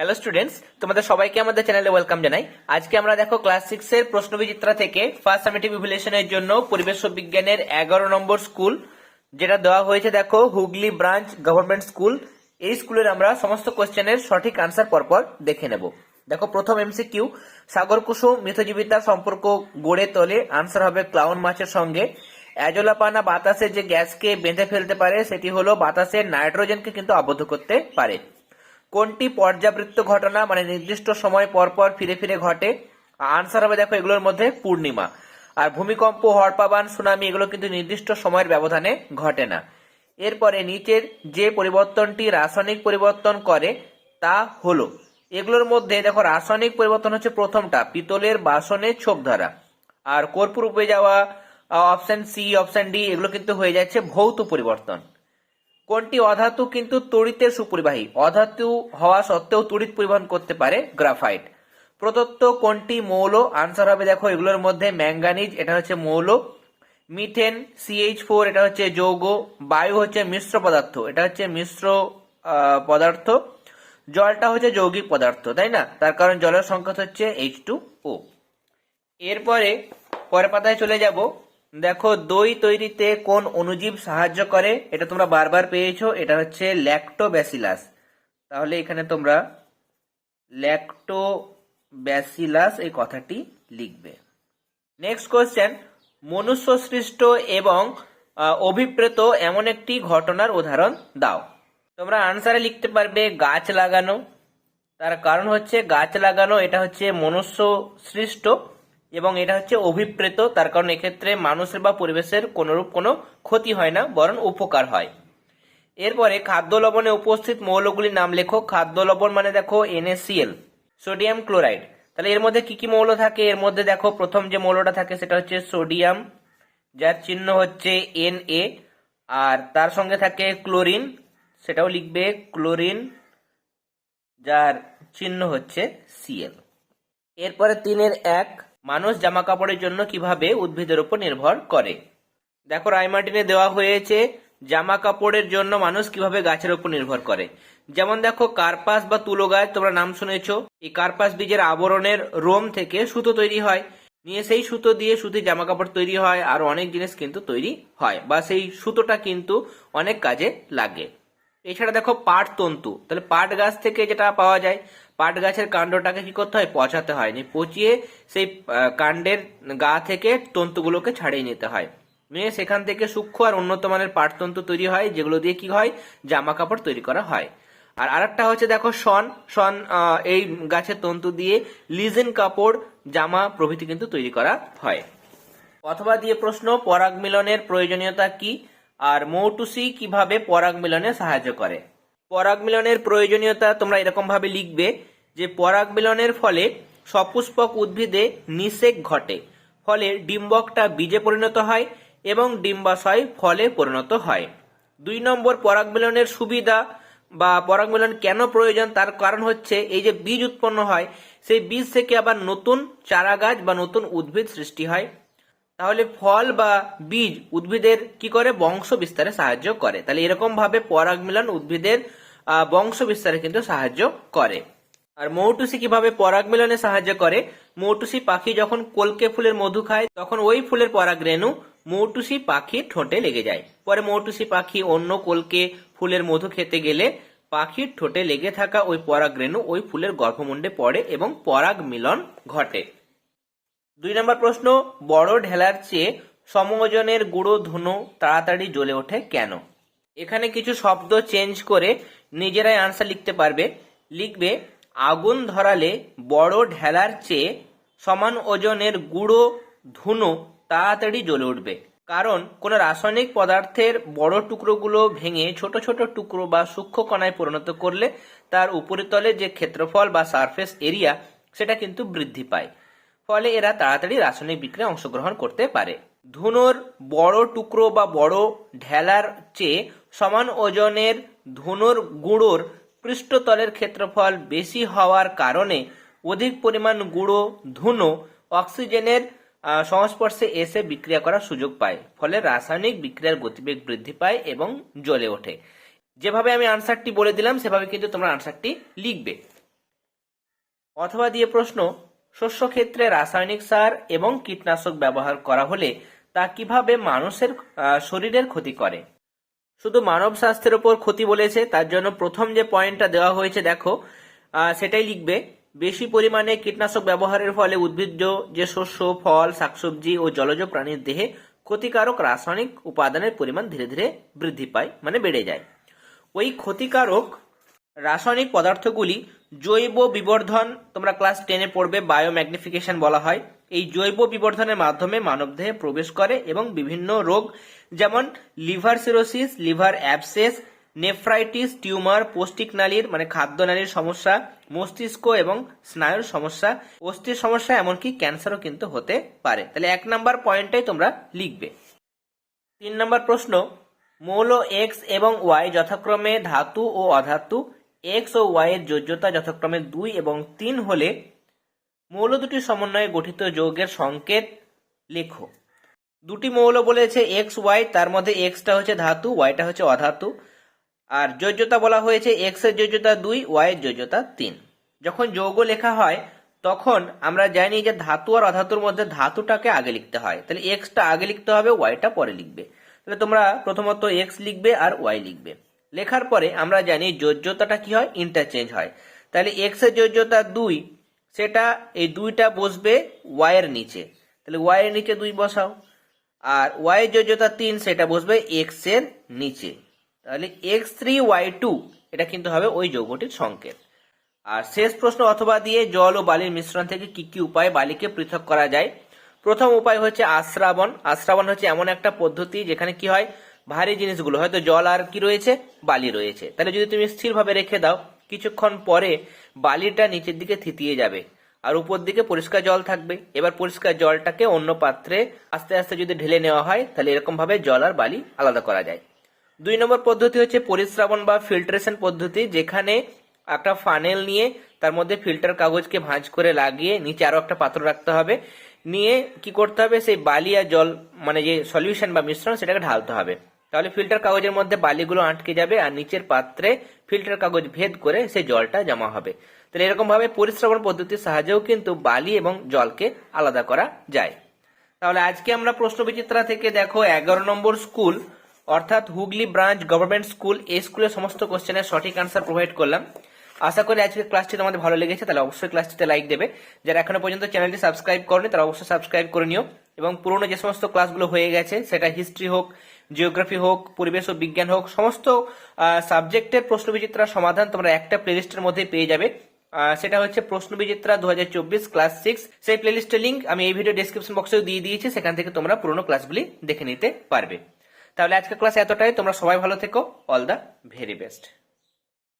Hello students তোমাদের সবাইকে আমাদের চ্যানেলে ওয়েলকাম জানাই। আজকে আমরা দেখো ক্লাস সিক্স এর প্রশ্ন বিচিত্রা থেকে ফার্স্ট সামেটিভ ইভ্যালুয়েশনের জন্য পরিবেশ বিজ্ঞানের এগারো নম্বর স্কুল যেটা দেওয়া হয়েছে দেখো হুগলি ব্রাঞ্চ গভর্নমেন্ট স্কুল এই স্কুলের আমরা সমস্ত কোয়েশ্চেনের সঠিক আনসার পরপর দেখে নেব। দেখো প্রথম এমসিকিউ সাগর কুসুম, মিথজীবিতা সম্পর্ক গড়ে তোলে আনসার হবে ক্লাউন মাছের সঙ্গে। অ্যাজোলাপানা বাতাসে যে গ্যাসকে বেঁধে ফেলতে পারে, সেটি হলো বাতাসের নাইট্রোজেনকে কিন্তু আবদ্ধ করতে পারে। কোনটি পর্যাবৃত্ত ঘটনা মানে নির্দিষ্ট সময় পর পর ফিরে ফিরে ঘটে আনসার হবে দেখো এগুলোর মধ্যে পূর্ণিমা। আর ভূমিকম্প হরপাবান সুনামি এগুলো কিন্তু নির্দিষ্ট সময়ের ব্যবধানে ঘটে না। এরপরে নিচের যে পরিবর্তনটি রাসায়নিক পরিবর্তন করে, তা হলো, এগুলোর মধ্যে দেখো রাসায়নিক পরিবর্তন হচ্ছে প্রথমটা, পিতলের বাসনে ছোপ ধরা। আর কর্পূর উপরে যাওয়া অপশন সি অপশন ডি এগুলো কিন্তু হয়ে যাচ্ছে ভৌত পরিবর্তন। কোনটি অধাতু কিন্তু তড়িতের সুপরিবাহী? অধাতু হওয়া সত্ত্বেও তড়িৎ পরিবহন করতে পারে গ্রাফাইট। প্রদত্ত কোনটি মৌল? আনসার হবে, দেখো, এগুলোর মধ্যে ম্যাঙ্গানিজ, এটা হচ্ছে মৌল। মিথেন সিএইচ ফোর এটা হচ্ছে যৌগ। বায়ু হচ্ছে মিশ্র পদার্থ, এটা হচ্ছে মিশ্র পদার্থ। জলটা হচ্ছে যৌগিক পদার্থ, তাই না? তার কারণ জলের সংকেত হচ্ছে এইচ টু ও এরপরে, পরের পাতায় চলে যাব। দেখো, দই তৈরিতে কোন অণুজীব সাহায্য করে? এটা তোমরা বারবার পেয়েছ, এটা হচ্ছে ল্যাক্টোব্যাসিলাস। তাহলে এখানে তোমরা ল্যাক্টোব্যাসিলাস এই কথাটি লিখবে। নেক্সট কোয়েশ্চেন মনুষ্য সৃষ্ট এবং অভিপ্রেত এমন একটি ঘটনার উদাহরণ দাও। তোমরা আনসারে লিখতে পারবে, গাছ লাগানো। তার কারণ হচ্ছে, গাছ লাগানো, এটা হচ্ছে মনুষ্য সৃষ্ট এবং এটা হচ্ছে অভিপ্রেত, তার কারণ এক্ষেত্রে মানুষের বা পরিবেশের কোনোরূপ কোনো ক্ষতি হয় না, বরং উপকার হয়। এরপরে খাদ্য লবণে উপস্থিত মৌলগুলির নাম লেখো। খাদ্য লবণ মানে দেখো NaCl সোডিয়াম ক্লোরাইড তাহলে এর মধ্যে কি কি মৌল থাকে? এর মধ্যে দেখো প্রথম যে মৌলটা থাকে সেটা হচ্ছে সোডিয়াম যার চিহ্ন হচ্ছে Na আর তার সঙ্গে থাকে ক্লোরিন সেটাও লিখবে ক্লোরিন যার চিহ্ন হচ্ছে সিএল এরপরে তিনের এক মানুষ জামা কাপড়ের জন্য কীভাবে উদ্ভিদের উপর নির্ভর করে? দেখো রায়মার্টিনে দেওয়া হয়েছে জামা কাপড়ের জন্য মানুষ কীভাবে গাছের উপর নির্ভর করে। যেমন দেখো, কার্পাস বা তুলো গাছ, তোমরা নাম শুনেছো, এই কার্পাস বীজের আবরণের রোম থেকে সুতো তৈরি হয়। নিয়ে সেই সুতো দিয়ে সুতির জামা কাপড় তৈরি হয়, আর অনেক জিনিস কিন্তু তৈরি হয়, বা সেই সুতোটা কিন্তু অনেক কাজে লাগে। এছাড়া দেখো, পাট তন্তু, তাহলে পাট গাছ থেকে যেটা পাওয়া যায় পাট গাছের কাণ্ডটাকে কি করতে হয়? পচাতে হয় নিয়ে পচিয়ে সেই কাণ্ডের গা থেকে তন্তুগুলোকে ছাড়িয়ে নিতে হয়। নিয়ে সেখান থেকে সূক্ষ্ম আর উন্নত মানের পাট তন্তু তৈরি হয়, যেগুলো দিয়ে কি হয়? জামা কাপড় তৈরি করা হয়। আর আরেকটা হচ্ছে, দেখো, শন। শন এই গাছের তন্তু দিয়ে লিজেন কাপড়, জামা প্রভৃতি কিন্তু তৈরি করা হয়। অথবা দিয়ে প্রশ্ন, পরাগ মিলনের প্রয়োজনীয়তা কি? আর মৌটুসি কীভাবে পরাগ মিলনে সাহায্য করে? পরাগ মিলনের প্রয়োজনীয়তা তোমরা এরকম ভাবে লিখবে। যে পরাগ মিলনের ফলে সপুষ্পক উদ্ভিদে নিষেক ঘটে, ফলে ডিম্বকটা বীজে পরিণত হয় এবং ডিম্বাশয় ফলে পরিণত হয়। দুই নম্বর পরাগ মিলনের সুবিধা বা পরাগ মিলন কেন প্রয়োজন, তার কারণ হচ্ছে এই যে বীজ উৎপন্ন হয়, সেই বীজ থেকে আবার নতুন চারা গাছ বা নতুন উদ্ভিদ সৃষ্টি হয়। তাহলে ফল বা বীজ উদ্ভিদের কি করে? বংশ বিস্তারে সাহায্য করে। তাহলে এরকম ভাবে পরাগ মিলন উদ্ভিদের বংশ বিস্তারে কিন্তু সাহায্য করে। আর মৌটুসি কীভাবে পরাগ মিলনে সাহায্য করে? মৌটুসি পাখি যখন কলকে ফুলের মধু খায়, তখন ওই ফুলের পরাগ রেণু মৌটুসি পাখির ঠোঁটে লেগে যায়। পরে মৌটুসি পাখি অন্য কলকে ফুলের মধু খেতে গেলে পাখির ঠোঁটে লেগে থাকা ওই পরাগ রেণু ওই ফুলের গর্ভমুণ্ডে পড়ে এবং পরাগ মিলন ঘটে। দুই নম্বর প্রশ্ন, বড় ঢেলার চেয়ে সমওজনের গুঁড়ো ধুনো তাড়াতাড়ি জ্বলে ওঠে কেন? এখানে কিছু শব্দ চেঞ্জ করে নিজেরাই আনসার লিখতে পারবে। লিখবে আগুন ধরালে বড় ঢেলার চেয়ে সমান ওজনের গুঁড়ো, ধুনো তাড়াতাড়ি জ্বলে উঠবে। কারণ কোনো রাসায়নিক পদার্থের বড় টুকরোগুলো ভেঙে ছোট ছোট টুকরো বা সূক্ষ্ম কণায় পরিণত করলে তার উপরিতলে যে ক্ষেত্রফল বা সারফেস এরিয়া সেটা কিন্তু বৃদ্ধি পায়। ফলে এরা তাড়াতাড়ি রাসায়নিক বিক্রিয়ায় অংশগ্রহণ করতে পারে। ধুনোর বড় টুকরো বা বড় ঢেলার চেয়ে সমান ওজনের ধুনোর গুঁড়োর পৃষ্ঠতলের ক্ষেত্রফল বেশি হওয়ার কারণে অধিক পরিমাণ গুঁড়ো, ধুনো, অক্সিজেনের সংস্পর্শে এসে বিক্রিয়া করার সুযোগ পায়। ফলে রাসায়নিক বিক্রিয়ার গতিবেগ বৃদ্ধি পায় এবং জ্বলে ওঠে। যেভাবে আমি আনসারটি বলে দিলাম, সেভাবে কিন্তু তোমরা আনসারটি লিখবে। অথবা দিয়ে প্রশ্ন, শস্য ক্ষেত্রে রাসায়নিক সার এবং কীটনাশক ব্যবহার করা হলে তা কীভাবে মানুষের শরীরের ক্ষতি করে? শুধু মানব স্বাস্থ্যের উপর ক্ষতি বলেছে, তার জন্য প্রথম যে পয়েন্টটা দেওয়া হয়েছে, দেখো সেটাই লিখবে, বেশি পরিমাণে কীটনাশক ব্যবহারের ফলে উদ্ভিজ্জ যে শস্য, ফল, শাকসবজি ও জলজ প্রাণীর দেহে ক্ষতিকারক রাসায়নিক উপাদানের পরিমাণ ধীরে ধীরে বৃদ্ধি পায় মানে বেড়ে যায়। ওই ক্ষতিকারক রাসায়নিক পদার্থগুলি জৈব বিবর্ধন, তোমরা ক্লাস টেনে পড়বে বায়োম্যাগনিফিকেশন বলা হয়। এই জৈব বিবর্ধনের মাধ্যমে মানবদেহে প্রবেশ করে এবং বিভিন্ন রোগ, যেমন liver cirrhosis, liver abscess, nephritis, tumour, পৌষ্টিক নালীর মানে খাদ্য নালীর সমস্যা, মস্তিষ্ক এবং স্নায়ুর সমস্যা, অস্থির সমস্যা, এমনকি ক্যান্সারও কিন্তু হতে পারে। তাহলে এক নাম্বার পয়েন্টটাই তোমরা লিখবে। তিন নম্বর প্রশ্ন, মৌল এক্স এবং ওয়াই যথাক্রমে ধাতু ও অধাতু এক্স ও ওয়াই এর যোজ্যতা যথাক্রমে দুই এবং তিন হলে মৌল দুটির সমন্বয়ে গঠিত যৌগের সংকেত লেখো। দুটি মৌল বলেছে এক্স ওয়াই তার মধ্যে এক্সটা হচ্ছে ধাতু ওয়াইটা হচ্ছে অধাতু। আর যোজ্যতা বলা হয়েছে এক্সের যোজ্যতা দুই ওয়াই এর যোজ্যতা তিন। যখন যৌগ লেখা হয়, তখন আমরা জানি যে ধাতু আর অধাতুর মধ্যে ধাতুটাকে আগে লিখতে হয়। তাহলে এক্সটা আগে লিখতে হবে ওয়াইটা পরে লিখবে। তাহলে তোমরা প্রথমত এক্স লিখবে আর ওয়াই লিখবে। লেখার পরে আমরা জানি যোজ্যতাটা কি হয়? ইন্টারচেঞ্জ হয়। তাহলে এক্সের যোজ্যতা দুই সেটা এই দুইটা বসবে ওয়াই এর নিচে। তাহলে ওয়াই এর নিচে দুই বসাও। আর ওয়াই যোজ্যতা তিন, সেটা বসবে এক্সের নিচে। তাহলে এক্স থ্রি ওয়াই টু এটা কিন্তু হবে ওই যৌগটির সংকেত। আর শেষ প্রশ্ন অথবা দিয়ে জল ও বালির মিশ্রণ থেকে কি কি উপায়ে বালিকে পৃথক করা যায়? প্রথম উপায় হচ্ছে আশ্রাবণ। আশ্রাবণ হচ্ছে এমন একটা পদ্ধতি যেখানে কি হয়? ভারী জিনিসগুলো, হয়তো জল আর কি রয়েছে? বালি রয়েছে। তাহলে যদি তুমি স্থিরভাবে রেখে দাও কিছুক্ষণ পরে বালিটা নিচের দিকে থিতিয়ে যাবে আর উপর দিকে পরিষ্কার জল থাকবে। এবার পরিষ্কার জলটাকে অন্য পাত্রে আস্তে আস্তে যদি ঢেলে নেওয়া হয়, তাহলে এরকম ভাবে জল আর বালি আলাদা করা যায়। দুই নম্বর পদ্ধতি হচ্ছে পরিশ্রাবণ বা ফিল্টারেশন পদ্ধতি, যেখানে একটা ফানেল নিয়ে তার মধ্যে ফিল্টার কাগজকে ভাঁজ করে লাগিয়ে নিচে আরও একটা পাত্র রাখতে হবে। নিয়ে কি করতে হবে? সেই বালি আর জল মানে যে সলিউশন বা মিশ্রণ, সেটাকে ঢালতে হবে। তাহলে ফিল্টার কাগজের মধ্যে বালিগুলো আটকে যাবে আর নিচের পাত্রে ফিল্টার কাগজ ভেদ করে সেই জলটা জমা হবে। তাহলে এরকম ভাবে পরিশ্রবণ পদ্ধতির সাহায্যেও কিন্তু বালি এবং জলকে আলাদা করা যায়। তাহলে আজকে আমরা প্রশ্ন বিচিত্রা থেকে দেখো এগারো নম্বর স্কুল, অর্থাৎ হুগলি ব্রাঞ্চ গভর্নমেন্ট স্কুল, এই স্কুলের সমস্ত কোশ্চেনের সঠিক আনসার প্রোভাইড করলাম। আশা করি আজকের ক্লাসটি তোমাদের ভালো লেগেছে, তাহলে অবশ্যই ক্লাসটিতে লাইক দেবে। যারা এখনও পর্যন্ত চ্যানেলটি সাবস্ক্রাইব করেনি, তারা অবশ্যই সাবস্ক্রাইব করে নিও। এবং পুরোনো যে সমস্ত ক্লাসগুলো হয়ে গেছে, সেটা হিস্ট্রি হোক জিওগ্রাফি হোক, পরিবেশ ও বিজ্ঞান হোক, সমস্ত সাবজেক্টের প্রশ্ন বিচিত্রার সমাধান তোমরা একটা প্লেলিস্টের মধ্যে পেয়ে যাবে। সেটা হচ্ছে প্রশ্ন বিচিত্রা দু ক্লাস সিক্স। সেই প্লেলিস্টের লিঙ্ক আমি এই ভিডিও ডিসক্রিপশন বক্সেও দিয়ে দিয়েছি, সেখান থেকে তোমরা পুরোনো ক্লাসগুলি দেখে নিতে পারবে। তাহলে আজকের ক্লাস এতটাই, তোমরা সবাই ভালো থেকো অল দ্য ভেরি বেস্ট